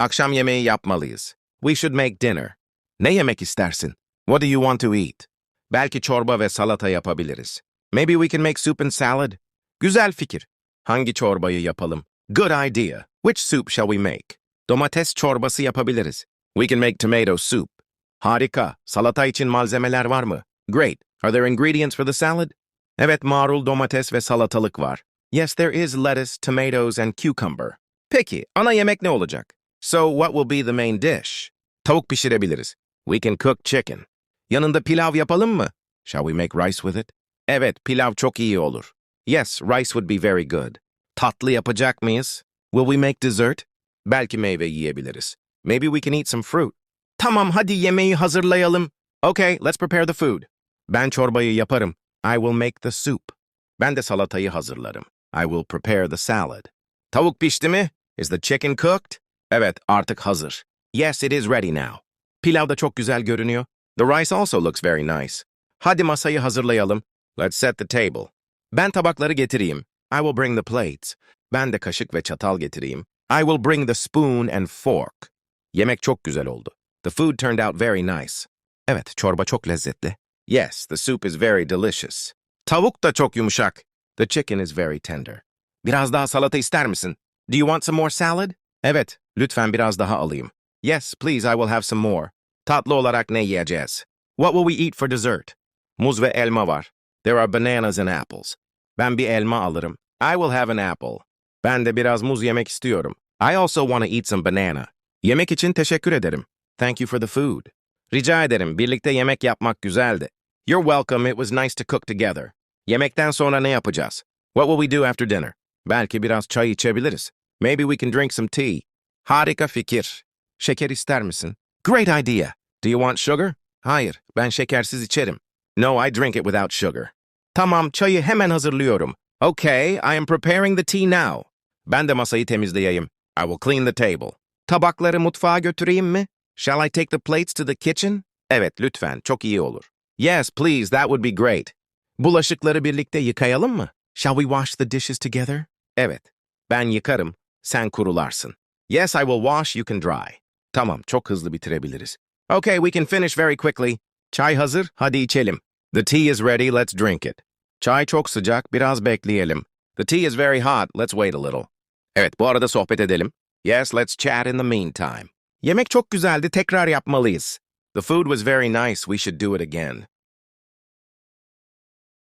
Akşam yemeği yapmalıyız. We should make dinner. Ne yemek istersin? What do you want to eat? Belki çorba ve salata yapabiliriz. Maybe we can make soup and salad. Güzel fikir. Hangi çorbayı yapalım? Good idea. Which soup shall we make? Domates çorbası yapabiliriz. We can make tomato soup. Harika. Salata için malzemeler var mı? Great. Are there ingredients for the salad? Evet, marul, domates ve salatalık var. Yes, there is lettuce, tomatoes, and cucumber. Peki, ana yemek ne olacak? So, what will be the main dish? Tavuk pişirebiliriz. We can cook chicken. Yanında pilav yapalım mı? Shall we make rice with it? Evet, pilav çok iyi olur. Yes, rice would be very good. Tatlı yapacak mıyız? Will we make dessert? Belki meyve yiyebiliriz. Maybe we can eat some fruit. Tamam, hadi yemeği hazırlayalım. Okay, let's prepare the food. Ben çorbayı yaparım. I will make the soup. Ben de salatayı hazırlarım. I will prepare the salad. Tavuk pişti mi? Is the chicken cooked? Evet, artık hazır. Yes, it is ready now. Pilav da çok güzel görünüyor. The rice also looks very nice. Hadi masayı hazırlayalım. Let's set the table. Ben tabakları getireyim. I will bring the plates. Ben de kaşık ve çatal getireyim. I will bring the spoon and fork. Yemek çok güzel oldu. The food turned out very nice. Evet, çorba çok lezzetli. Yes, the soup is very delicious. Tavuk da çok yumuşak. The chicken is very tender. Biraz daha salata ister misin? Do you want some more salad? Evet, lütfen biraz daha alayım. Yes, please, I will have some more. Tatlı olarak ne yiyeceğiz? What will we eat for dessert? Muz ve elma var. There are bananas and apples. Ben bir elma alırım. I will have an apple. Ben de biraz muz yemek istiyorum. I also want to eat some banana. Yemek için teşekkür ederim. Thank you for the food. Rica ederim, birlikte yemek yapmak güzeldi. You're welcome, it was nice to cook together. Yemekten sonra ne yapacağız? What will we do after dinner? Belki biraz çay içebiliriz. Maybe we can drink some tea. Harika fikir. Şeker ister misin? Great idea. Do you want sugar? Hayır, ben şekersiz içerim. No, I drink it without sugar. Tamam, çayı hemen hazırlıyorum. Okay, I am preparing the tea now. Ben de masayı temizleyeyim. I will clean the table. Tabakları mutfağa götüreyim mi? Shall I take the plates to the kitchen? Evet, lütfen, çok iyi olur. Yes, please, that would be great. Bulaşıkları birlikte yıkayalım mı? Shall we wash the dishes together? Evet, ben yıkarım, sen kurularsın. Yes, I will wash, you can dry. Tamam, çok hızlı bitirebiliriz. Okay, we can finish very quickly. Çay hazır, hadi içelim. The tea is ready, let's drink it. Çay çok sıcak, biraz bekleyelim. The tea is very hot, let's wait a little. Evet, bu arada sohbet edelim. Yes, let's chat in the meantime. Yemek çok güzeldi, tekrar yapmalıyız. The food was very nice, we should do it again.